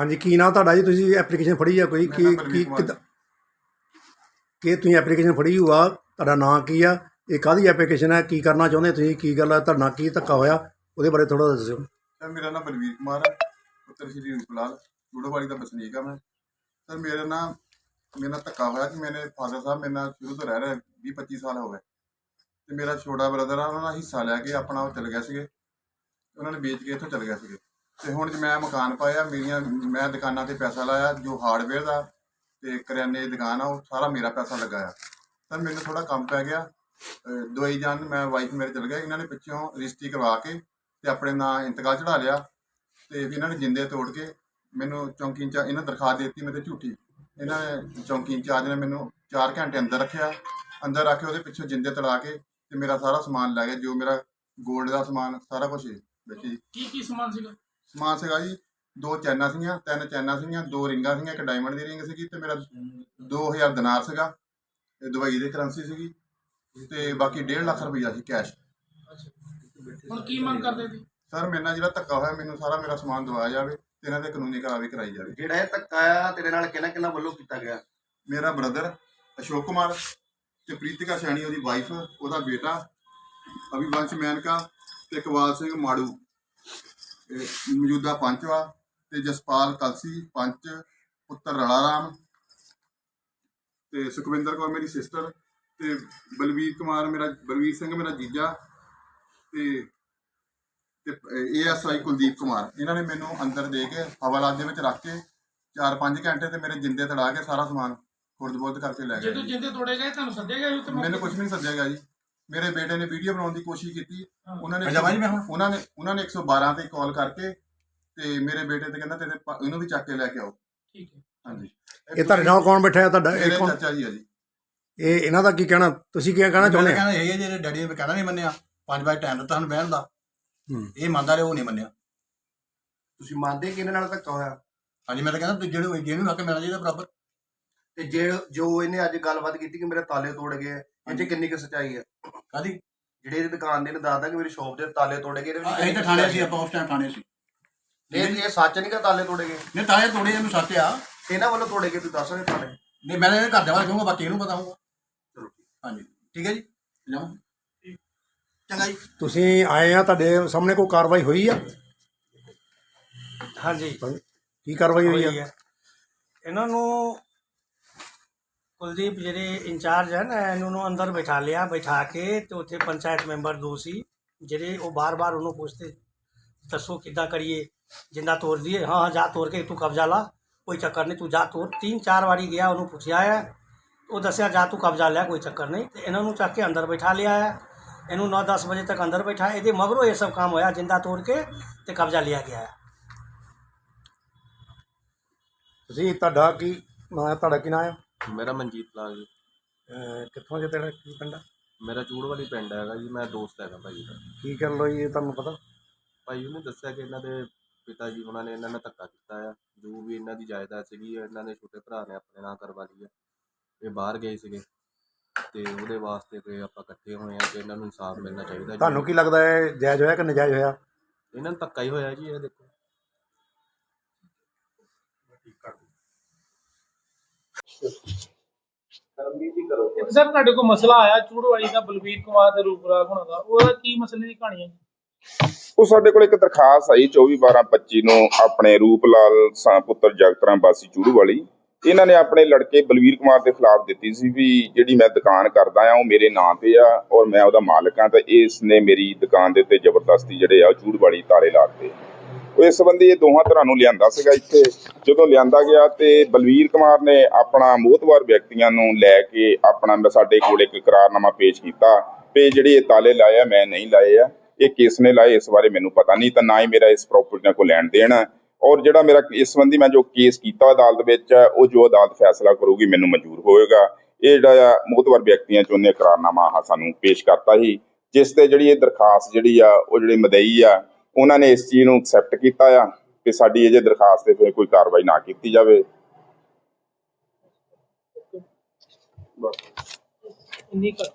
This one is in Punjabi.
ਹਾਂਜੀ ਕੀ ਨਾਮ ਤੁਹਾਡਾ ਜੀ? ਤੁਸੀਂ ਐਪਲੀਕੇਸ਼ਨ ਫੜੀ ਆ ਕੋਈ? ਕੀ ਨਾਮ ਕੀ ਕਿੱਦਾਂ ਕੀ ਤੁਸੀਂ ਐਪਲੀਕੇਸ਼ਨ ਫੜੀ ਹੋਆ ਤੁਹਾਡਾ ਨਾਂ ਕੀ ਆ? ਇਹ ਕਾਹਦੀ ਐਪਲੀਕੇਸ਼ਨ ਹੈ ਕੀ ਕਰਨਾ ਚਾਹੁੰਦੇ ਤੁਸੀਂ? ਕੀ ਗੱਲ ਆ? ਤੁਹਾਡਾ ਨਾਲ ਕੀ ਧੱਕਾ ਹੋਇਆ? ਉਹਦੇ ਬਾਰੇ ਥੋੜਾ ਦੱਸਿਓ। ਸਰ ਮੇਰਾ ਨਾਮ ਬਲਵੀਰ ਕੁਮਾਰ ਹੈ ਪੁੱਤਰ ਸ਼੍ਰੀ ਰੂਪਲਾਲ। ਜੁੜੋਵਾਲੀ ਦਾ ਵਸਨੀਕ ਹਾਂ ਮੈਂ। ਸਰ ਮੇਰੇ ਨਾਲ ਮੇਰੇ ਨਾਲ ਧੱਕਾ ਹੋਇਆ ਕਿ ਮੇਰੇ ਫਾਦਰ ਸਾਹਿਬ ਮੇਰੇ ਨਾਲ ਸ਼ੁਰੂ ਤੋਂ ਰਹਿ ਰਹੇ 20 25 ਸਾਲ ਹੋ ਗਏ। ਤੇ ਮੇਰਾ ਛੋਟਾ ਬ੍ਰਦਰ ਆ ਉਹਨਾਂ ਦਾ ਹਿੱਸਾ ਲੈ ਕੇ ਆਪਣਾ ਉਹ ਚਲ ਗਿਆ ਸੀਗੇ। ਉਹਨਾਂ ਨੇ ਵੇਚ ਕੇ ਇੱਥੋਂ ਚਲ ਗਿਆ ਸੀਗੇ। ਤੇ ਹੁਣ ਜੇ ਮੈਂ ਮਕਾਨ ਪਾਇਆ, ਮੇਰੀਆਂ, ਮੈਂ ਦੁਕਾਨਾਂ ਤੇ ਪੈਸਾ ਲਾਇਆ, ਜੋ ਹਾਰਡਵੇਅਰ ਦਾ ਤੇ ਕਰਿਆਨੇ ਦੀ ਦੁਕਾਨ ਆ, ਉਹ ਸਾਰਾ ਮੇਰਾ ਪੈਸਾ ਲੱਗਾ ਆ। ਸਰ ਮੈਨੂੰ ਥੋੜਾ ਕੰਮ ਪੈ ਗਿਆ। ਅਹ ਦਵਾਈ ਜਾਣ, ਮੈਂ ਵਾਈਫ ਮੇਰੇ ਚਲ ਗਿਆ ਇਹਨਾਂ ਨੇ ਪਿੱਛੋਂ ਰਜਿਸਟਰੀ ਕਰਵਾ ਕੇ ਤੇ ਆਪਣੇ ਨਾਂ ਇੰਤਕਾਲ ਚੜਾ ਲਿਆ ਤੇ ਵੀ ਇਹਨਾਂ ਨੇ ਜਿੰਦੇ ਤੋੜ ਕੇ ਮੈਨੂੰ ਚੌਂਕੀ ਇੰਚਾਰਜ ਇਹਨਾਂ ਦਰਖਾਸਤ ਦਿੱਤੀ ਮੇਰੇ ਝੂਠੀ। ਇਹਨਾਂ ਨੇ ਚੌਂਕੀ ਇੰਚਾਰਜ ਨੇ ਮੈਨੂੰ 4 ਘੰਟੇ ਅੰਦਰ ਰੱਖਿਆ। ਅੰਦਰ ਰੱਖ ਕੇ ਉਹਦੇ ਪਿੱਛੋਂ ਜਿੰਦੇ ਤੜਾ ਕੇ ਤੇ ਮੇਰਾ ਸਾਰਾ ਸਮਾਨ ਲੈ ਗਿਆ ਜੋ ਮੇਰਾ 골ਡ ਦਾ ਸਮਾਨ, ਸਾਰਾ ਕੁਝ ਵਿੱਚ ਜੀ। ਕੀ ਕੀ ਸਮਾਨ ਸੀਗਾ? ਸਮਾਨ ਸੀਗਾ ਜੀ ਦੋ ਚੈਨਾਂ ਸੀਗੀਆਂ ਤਿੰਨ ਚੈਨਾਂ ਸੀਗੀਆਂ ਦੋ ਰਿੰਗਾਂ ਸੀਗੀਆਂ ਇੱਕ ਡਾਇਮੰਡ ਦੀ ਰਿੰਗ ਸੀਗੀ ਤੇ ਮੇਰਾ 2000 ਦਿਨਾਰ ਸੀਗਾ ਇਹ ਦੁਬਈ ਦੀ ਕਰੰਸੀ ਸੀਗੀ ਤੇ ਬਾਕੀ 1.5 ਲੱਖ ਰੁਪਈਆ ਸੀ ਕੈਸ਼ ਹੁਣ ਕੀ ਮੰਗ ਕਰਦੇ ਸੀ ਸਰ ਮੇਰੇ ਨਾਲ ਜਿਹੜਾ ਧੱਕਾ ਹੋਇਆ ਮੈਨੂੰ ਸਾਰਾ ਮੇਰਾ ਸਮਾਨ ਦਵਾਇਆ ਜਾਵੇ ਤੇ ਇਹਨਾਂ ਤੇ ਕਾਨੂੰਨੀ ਕਾਰਵਾਈ ਕਰਾਈ ਜਾਵੇ। ਜਿਹੜਾ ਇਹ ਧੱਕਾ ਆ ਤੇਰੇ ਨਾਲ ਕਿਹਨਾਂ ਕਿਹਨਾਂ ਵੱਲੋਂ ਕੀਤਾ ਗਿਆ? ਮੇਰਾ ਬ੍ਰਦਰ ਅਸ਼ੋਕ ਕੁਮਾਰ ਤੇ ਪ੍ਰੀਤਿਕਾ ਸੈਣੀ ਉਹਦੀ ਵਾਈਫ ਉਹਦਾ ਬੇਟਾ ਅਭਿਵੰਸ਼ ਮੈਨਕਾ ਤੇ ਇਕਬਾਲ ਸਿੰਘ ਮਾੜੂ। ਮੌਜੂਦਾ ਪੰਚ ਵਾ ਤੇ ਜਸਪਾਲ ਕਲਸੀ ਪੰਚ ਪੁੱਤਰ ਰਲਾ ਰਾਮ ਤੇ ਸੁਖਵਿੰਦਰ ਕੌਰ ਮੇਰੀ ਸਿਸਟਰ ਤੇ ਬਲਵੀਰ ਕੁਮਾਰ ਮੇਰਾ ਬਲਵੀਰ ਸਿੰਘ ਮੇਰਾ ਜੀਜਾ ਤੇ ਤੇ ਏਐਸਆਈ ਕੁਲਦੀਪ ਕੁਮਾਰ। ਇਹਨਾਂ ਨੇ ਮੈਨੂੰ ਅੰਦਰ ਦੇ ਕੇ ਹਵਾਲਾਤ ਦੇ ਵਿੱਚ ਰੱਖ ਕੇ 4-5 ਘੰਟੇ ਤੇ ਮੇਰੇ ਜਿੰਦੇ ਤੜਾ ਕੇ ਸਾਰਾ ਸਮਾਨ ਖੁਰਦ-ਬੁਰਦ ਕਰਕੇ ਲੈ ਗਏ ਜਦੋਂ ਜਿੰਦੇ ਤੋੜੇ ਗਏ ਤੁਹਾਨੂੰ ਸੱਦਿਆ ਗਿਆ ਮੈਨੂੰ ਕੁਝ ਨਹੀਂ ਸੱਦਿਆ ਗਿਆ ਜੀ। ਮੇਰੇ ਬੇਟੇ ਨੇ ਵੀਡੀਓ ਬਣਾਉਣ ਦੀ ਕੋਸ਼ਿਸ਼ ਕੀਤੀ। ਉਹਨਾਂ ਨੇ ਉਹਨਾਂ ਨੇ ਉਹਨਾਂ ਨੇ 112 ਤੇ ਕਾਲ ਕਰਕੇ ਤੇ ਮੇਰੇ ਬੇਟੇ ਤੇ ਕਹਿੰਦਾ ਤੇਰੇ ਪਾ- ਇਹਨੂੰ ਵੀ ਚੱਕ ਕੇ ਲੈ ਕੇ ਆਓ। ਠੀਕ ਹੈ। ਹਾਂਜੀ। ਇਹ ਤੁਹਾਡੇ ਨਾਲ ਕੌਣ ਬੈਠਾ ਹੈ? ਤੁਹਾਡਾ ਇਹ ਮੇਰੇ ਕੌਣ? ਚਾਚਾ ਜੀ ਆ ਜੀ। ਇਹ ਇਹਨਾਂ ਦਾ ਕੀ ਕਹਿਣਾ? ਤੁਸੀਂ ਕੀ ਕਹਿਣਾ ਚਾਹੁੰਦੇ ਆ ਕਹਿੰਦਾ ਇਹ ਜਿਹੜੇ ਡੈਡੀ ਨੇ ਕਹਿਣਾ ਨਹੀਂ ਮੰਨਿਆ ਪੰਜ ਵਜੇ ਟਾਈਮ ਦਿੱਤਾ ਸਾਨੂੰ ਬਹਿਣ ਦਾ। ਹੂੰ। ਇਹ ਮੰਨਦਾ ਰਿਹਾ ਉਹ ਨਹੀਂ ਮੰਨਿਆ। ਤੁਸੀਂ ਮੰਨਦੇ ਕਿ ਇਹਨਾਂ ਨਾਲ ਧੱਕਾ ਹੋਇਆ? ਹਾਂਜੀ ਮੈਂ ਤਾਂ ਕਹਿੰਦਾ ਤੂੰ ਜਿਹੜੇ ਜਿਹਨੂੰ ਹੱਕ ਮਿਲਣਾ ਚਾਹੀਦਾ ਬਰਾਬਰ। ਤੇ ਜੇ ਜੋ ਇਹਨੇ ਅੱਜ ਗੱਲਬਾਤ ਕੀਤੀ ਕਿ ਮੇਰੇ ਤਾਲੇ ਤੋੜ ਗਏ ਇਹ 'ਚ ਕਿੰਨੀ ਕੁ ਸੱਚਾਈ ਹੈ ਕਾਦੀ ਜਿਹੜੇ ਇਹਦੀ ਦੁਕਾਨ ਦੇ ਨੇ ਦੱਸਦਾ ਕਿ ਮੇਰੀ ਸ਼ਾਪ ਦੇ ਤਾਲੇ ਤੋੜੇ ਗਏ ਇਹਦੇ ਵਿੱਚ ਅਸੀਂ ਤਾਂ ਥਾਣੇ ਸੀ ਆਪਾਂ ਉਸ ਟਾਈਮ ਥਾਣੇ ਸੀ। ਇਹ ਇਹ ਸੱਚ ਨਹੀਂ ਕਿ ਤਾਲੇ ਤੋੜੇ ਗਏ? ਨਹੀਂ ਤਾਂ ਇਹ ਤੋੜੇ ਇਹਨੂੰ ਸੱਚ ਆ। ਇਹਨਾਂ ਵੱਲੋਂ ਤੋੜੇ ਗਏ ਤੂੰ ਦੱਸ ਰਹੇ ਤਾਲੇ। ਨਹੀਂ ਮੈਂ ਤਾਂ ਇਹ ਘਰ ਦੇ ਬਾਰੇ ਕਹੂੰਗਾ ਬਾਕੀ ਇਹਨੂੰ ਪਤਾ ਹੋਊਗਾ। ਚਲੋ ਠੀਕ। ਹਾਂਜੀ ਠੀਕ ਹੈ ਜੀ? ਜਾਓ। ਚੰਗਾ ਜੀ। ਤੁਸੀਂ ਆਏ ਆ ਤੁਹਾਡੇ ਸਾਹਮਣੇ ਕੋਈ ਕਾਰਵਾਈ ਹੋਈ ਆ? ਹਾਂਜੀ। ਕੀ ਕਾਰਵਾਈ ਹੋਈ ਆ। ਇਹਨਾਂ ਨੂੰ ਕੁਲਦੀਪ ਜਿਹੜੇ ਇੰਚਾਰਜ ਹਨ, ਇਹਨਾਂ ਨੂੰ ਅੰਦਰ ਬਿਠਾ ਲਿਆ, ਬਿਠਾ ਕੇ ਤੇ ਉੱਥੇ ਪੰਚਾਇਤ ਮੈਂਬਰ ਦੋ ਸੀ, ਜਿਹੜੇ ਉਹ ਬਾਰ-ਬਾਰ ਉਹਨੂੰ ਪੁੱਛਦੇ, ਦੱਸੋ ਕਿੱਦਾਂ ਕਰੀਏ ਜਿੰਦਾ ਤੋੜ ਦੀਏ ਹਾਂ ਹਾਂ, ਜਾ ਤੋੜ ਕੇ ਤੂੰ ਕਬਜ਼ਾ ਲਾ, ਕੋਈ ਚੱਕਰ ਨਹੀਂ, ਤੂੰ ਜਾ ਤੋੜ ਤਿੰਨ ਚਾਰ ਵਾਰੀ ਗਿਆ, ਉਹਨੂੰ ਪੁੱਛਿਆ ਹੈ, ਉਹ ਦੱਸਿਆ, ਜਾ ਤੂੰ ਕਬਜ਼ਾ ਲਿਆ ਕੋਈ ਚੱਕਰ ਨਹੀਂ। ਤੇ ਇਹਨਾਂ ਨੂੰ ਚੱਕ ਕੇ ਅੰਦਰ ਬਿਠਾ ਲਿਆ ਹੈ। ਇਹਨੂੰ 9-10 ਵਜੇ ਤੱਕ ਅੰਦਰ ਬੈਠਾ, ਇਹਦੇ ਮਗਰੋਂ ਇਹ ਸਭ ਕੰਮ ਹੋਇਆ, ਜਿੰਦਾ ਤੋੜ ਕੇ ਤੇ ਕਬਜ਼ਾ ਲਿਆ ਗਿਆ ਹੈ। ਤੁਸੀਂ ਤੁਹਾਡਾ ਕੀ ਨਾਂ ਤੁਹਾਡਾ ਕੀ ਨਾਂ ਹੈ ਮੇਰਾ ਮਨਜੀਤ ਲਾਲ ਜੀ। ਅਹ ਕਿੱਥੋਂ ਜੇ ਤੇਰਾ? ਕੀ ਪਿੰਡ ਆ? ਮੇਰਾ ਚੂੜ ਵਾਲੀ ਪਿੰਡ ਹੈਗਾ ਜੀ ਮੈਂ ਦੋਸਤ ਹੈਗਾ ਭਾਈ ਦਾ। ਕੀ ਕਰਨ ਲਈ ਇਹ ਤੁਹਾਨੂੰ ਪਤਾ? ਭਾਈ ਉਹਨੇ ਦੱਸਿਆ ਕਿ ਇਹਨਾਂ ਦੇ ਪਿਤਾ ਜੀ ਉਹਨਾਂ ਨੇ ਇਹਨਾਂ ਨਾਲ ਧੱਕਾ ਕੀਤਾ ਆ। ਜੋ ਵੀ ਇਹਨਾਂ ਦੀ ਜਾਇਦਾਦ ਸੀਗੀ ਇਹਨਾਂ ਦੇ ਛੋਟੇ ਭਰਾ ਨੇ ਆਪਣੇ ਨਾਂ ਕਰਵਾ ਲਈ ਆ। ਇਹ ਬਾਹਰ ਗਏ ਸੀਗੇ ਤੇ ਉਹਦੇ ਵਾਸਤੇ ਤੇ ਆਪਾਂ ਇਕੱਠੇ ਹੋਏ ਆ ਕਿ ਇਹਨਾਂ ਨੂੰ ਇਨਸਾਫ ਮਿਲਣਾ ਚਾਹੀਦਾ ਜੀ। ਤੁਹਾਨੂੰ ਕੀ ਲੱਗਦਾ ਹੈ ਜਾਇਜ਼ ਹੋਇਆ ਕਿ ਨਜਾਇਜ਼ ਹੋਇਆ? ਇਹਨਾਂ ਨੂੰ ਧੱਕਾ ਹੀ ਹੋਇਆ ਜੀ ਇਹ ਦੇਖੋ। ਸਰ, ਤੁਹਾਡੇ ਕੋਲ ਮਸਲਾ ਆਇਆ ਚੂੜਵਾਲੀ ਦਾ ਬਲਵੀਰ ਕੁਮਾਰ ਦੇ ਰੂਪਰਾਗ ਹੋਣਾ ਦਾ। ਉਹਦਾ ਕੀ ਮਸਲੇ ਦੀ ਕਹਾਣੀ ਹੈ ਉਹ ਸਾਡੇ ਕੋਲ ਇੱਕ ਦਰਖਾਸਤ ਆਈ 24 12 25 ਨੂੰ, ਆਪਣੇ ਰੂਪ ਲਾਲ ਸਾਂ ਪੁੱਤਰ ਜਗਤਰਾਮ ਬਾਸੀ ਚੂੜੂ ਵਾਲੀ। ਇਹਨਾਂ ਨੇ ਆਪਣੇ ਲੜਕੇ ਬਲਵੀਰ ਕੁਮਾਰ ਦੇ ਖਿਲਾਫ ਦਿੱਤੀ ਸੀ ਵੀ ਜਿਹੜੀ ਮੈਂ ਦੁਕਾਨ ਕਰਦਾ ਆ, ਉਹ ਮੇਰੇ ਨਾਂ ਤੇ ਆ ਔਰ ਮੈਂ ਉਹਦਾ ਮਾਲਕ ਆ ਤੇ ਇਸ ਨੇ ਮੇਰੀ ਦੁਕਾਨ ਦੇ ਉੱਤੇ ਜ਼ਬਰਦਸਤੀ ਜਿਹੜੇ ਆ, ਉਹ ਚੂੜ ਵਾਲੀ ਤਾਲੇ ਲਾਤੇ ਉਹ ਇਸ ਸੰਬੰਧੀ ਇਹ ਦੋਹਾਂ ਤਰ੍ਹਾਂ ਨੂੰ ਲਿਆਂਦਾ ਸੀਗਾ ਇੱਥੇ। ਜਦੋਂ ਲਿਆਂਦਾ ਗਿਆ ਤੇ ਬਲਵੀਰ ਕੁਮਾਰ ਨੇ ਆਪਣਾ ਮੋਹਤਵਾਰ ਵਿਅਕਤੀਆਂ ਨੂੰ ਲੈ ਕੇ ਆਪਣਾ ਸਾਡੇ ਕੋਲ ਇੱਕ ਇਕਰਾਰਨਾਮਾ ਪੇਸ਼ ਕੀਤਾ ਵੀ ਜਿਹੜੇ ਇਹ ਤਾਲੇ ਲਾਏ ਆ, ਮੈਂ ਨਹੀਂ ਲਾਏ ਆ। ਇਹ ਕਿਸ ਨੇ ਲਾਏ, ਇਸ ਬਾਰੇ ਮੈਨੂੰ ਪਤਾ ਨਹੀਂ ਤਾਂ ਨਾ ਹੀ ਮੇਰਾ ਇਸ ਪ੍ਰਾਪਰਟੀ ਨਾਲ ਕੋਈ ਲੈਣ ਦੇਣ। ਹੈ ਔਰ ਜਿਹੜਾ ਮੇਰਾ ਇਸ ਸੰਬੰਧੀ ਮੈਂ ਜੋ ਕੇਸ ਕੀਤਾ ਅਦਾਲਤ ਵਿੱਚ, ਉਹ ਜੋ ਅਦਾਲਤ ਫੈਸਲਾ ਕਰੂਗੀ ਮੈਨੂੰ ਮਨਜ਼ੂਰ ਹੋਏਗਾ। ਇਹ ਜਿਹੜਾ ਆ ਮੋਹਤਵਾਰ ਵਿਅਕਤੀਆਂ ਚੋਂ ਨੇ ਇਕਰਾਰਨਾਮਾ ਸਾਨੂੰ ਪੇਸ਼ ਕਰਤਾ ਸੀ, ਜਿਸ ਤੇ ਜਿਹੜੀ ਇਹ ਦਰਖਾਸਤ ਜਿਹੜੀ ਆ, ਉਹ ਜਿਹੜੀ ਮਦਈ ਆ ਉਹਨਾਂ ਨੇ ਇਸ ਚੀਜ਼ ਨੂੰ ਐਕਸੈਪਟ ਕੀਤਾ ਆ ਕਿ ਸਾਡੀ ਇਹ ਦਰਖਾਸਤ ਤੇ ਫਿਰ ਕੋਈ ਕਾਰਵਾਈ ਨਾ ਕੀਤੀ ਜਾਵੇ। ਇੰਨੀ ਕਰ